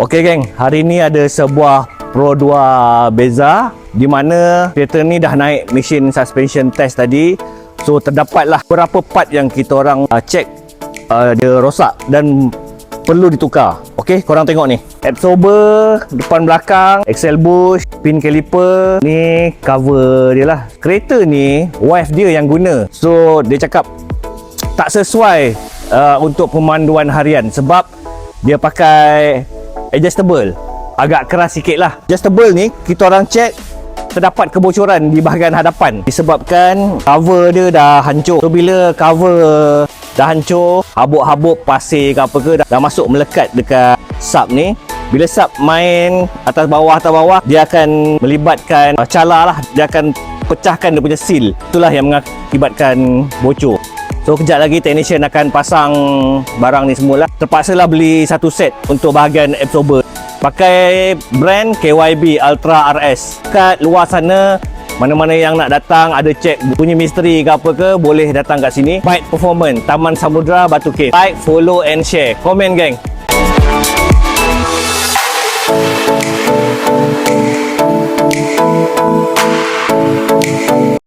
Okey geng, hari ni ada sebuah Pro 2 Beza di mana kereta ni dah naik mesin suspension test tadi. So terdapatlah beberapa part yang kita orang uh, check uh, dia rosak dan perlu ditukar. Okey, korang tengok ni. Absorber depan belakang, axle bush, pin caliper, ni cover dia lah. Kereta ni wife dia yang guna. So dia cakap tak sesuai uh, untuk pemanduan harian sebab dia pakai adjustable. Agak keras sikit lah. Adjustable ni kita orang check terdapat kebocoran di bahagian hadapan. Disebabkan cover dia dah hancur. So bila cover dah hancur habuk-habuk pasir ke apa ke dah, dah masuk melekat dekat sub ni bila sub main atas bawah atas bawah dia akan melibatkan uh, cala lah. Dia akan pecahkan dia punya seal. Itulah yang mengakibatkan bocor So kejap lagi technician akan pasang barang ni semula. Terpaksalah beli satu set untuk bahagian absorber. Pakai brand KYB Ultra RS. Kat luar sana mana-mana yang nak datang ada cek punya misteri ke apa ke boleh datang kat sini. Bike Performance Taman Samudra Batu Cave. Like, follow and share. Komen geng.